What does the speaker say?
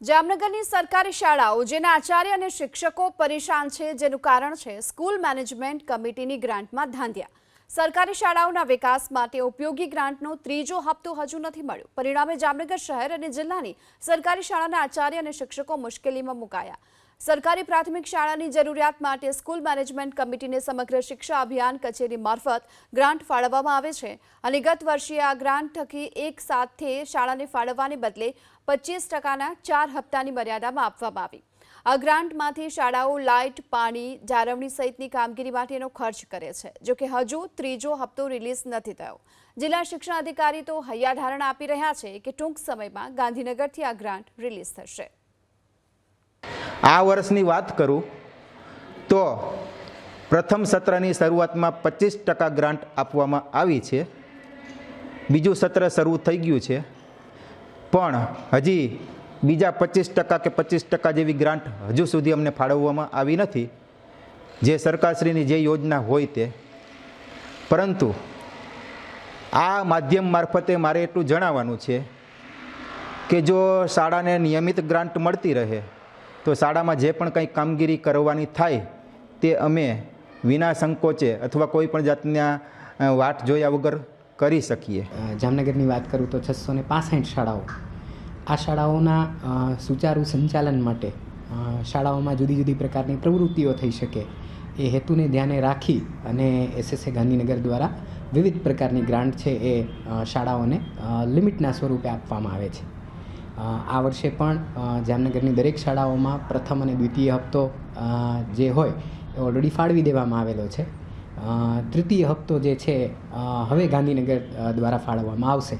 જામનગરની સરકારી શાળાઓ, જેના આચાર્ય અને શિક્ષકો પરેશાન છે, જેનું કારણ છે સ્કૂલ મેનેજમેન્ટ કમિટીની ગ્રાન્ટમાં ધાંધ્યા. સરકારી શાળાઓના વિકાસ માટે ઉપયોગી ગ્રાન્ટનો ત્રીજો હપ્તો હજુ નથી મળ્યો. પરિણામે જામનગર શહેર અને જિલ્લાની સરકારી શાળાના આચાર્ય અને શિક્ષકો મુશ્કેલીમાં મુકાયા. સરકારી પ્રાથમિક શાળાની જરૂરિયાત માટે સ્કૂલ મેનેજમેન્ટ કમિટીને સમગ્ર શિક્ષા અભિયાન કચેરી મારફત ગ્રાન્ટ ફાળવવામાં આવે છે અને ગત વર્ષે આ ગ્રાન્ટ થકી એક સાથે શાળાને ફાળવવાને બદલે પચીસ ટકાના ચાર હપ્તાની મર્યાદામાં આપવામાં આવી. આ ગ્રાન્ટમાંથી શાળાઓ લાઇટ, પાણી, જાળવણી સહિતની કામગીરી માટેનો ખર્ચ કરે છે જોકે હજુ ત્રીજો હપ્તો રિલીઝ નથી થયો. જિલ્લા શિક્ષણ અધિકારી તો હૈયાધારણ આપી રહ્યા છે કે ટૂંક સમયમાં ગાંધીનગરથી આ ગ્રાન્ટ રિલીઝ થશે. આ વર્ષની વાત કરું તો પ્રથમ સત્રની શરૂઆતમાં પચીસ ટકા ગ્રાન્ટ આપવામાં આવી છે. બીજું સત્ર શરૂ થઈ ગયું છે. પણ હજી બીજા પચીસ ટકા કે પચીસ ટકા જેવી ગ્રાન્ટ હજુ સુધી અમને ફાળવવામાં આવી નથી. જે સરકારશ્રીની જે યોજના હોય તે. પરંતુ આ માધ્યમ મારફતે મારે એટલું જણાવવાનું છે કે જો શાળાને નિયમિત ગ્રાન્ટ મળતી રહે તો શાળામાં જે પણ કંઈ કામગીરી કરવાની થાય તે અમે વિના સંકોચે અથવા કોઈ પણ જાતના વાટ જોયા વગર કરી શકીએ. જામનગરની વાત કરું તો છસો ને શાળાઓ. આ શાળાઓના સુચારુ સંચાલન માટે શાળાઓમાં જુદી જુદી પ્રકારની પ્રવૃત્તિઓ થઈ શકે. એ હેતુને ધ્યાને રાખી અને એસએસએ ગાંધીનગર દ્વારા વિવિધ પ્રકારની ગ્રાન્ટ છે એ શાળાઓને લિમિટના સ્વરૂપે આપવામાં આવે છે. આ વર્ષે પણ જામનગરની દરેક શાળાઓમાં પ્રથમ અને દ્વિતીય હપ્તો જે હોય એ ઓલરેડી ફાળવી દેવામાં આવેલો છે. તૃતીય હપ્તો જે છે હવે ગાંધીનગર દ્વારા ફાળવવામાં આવશે.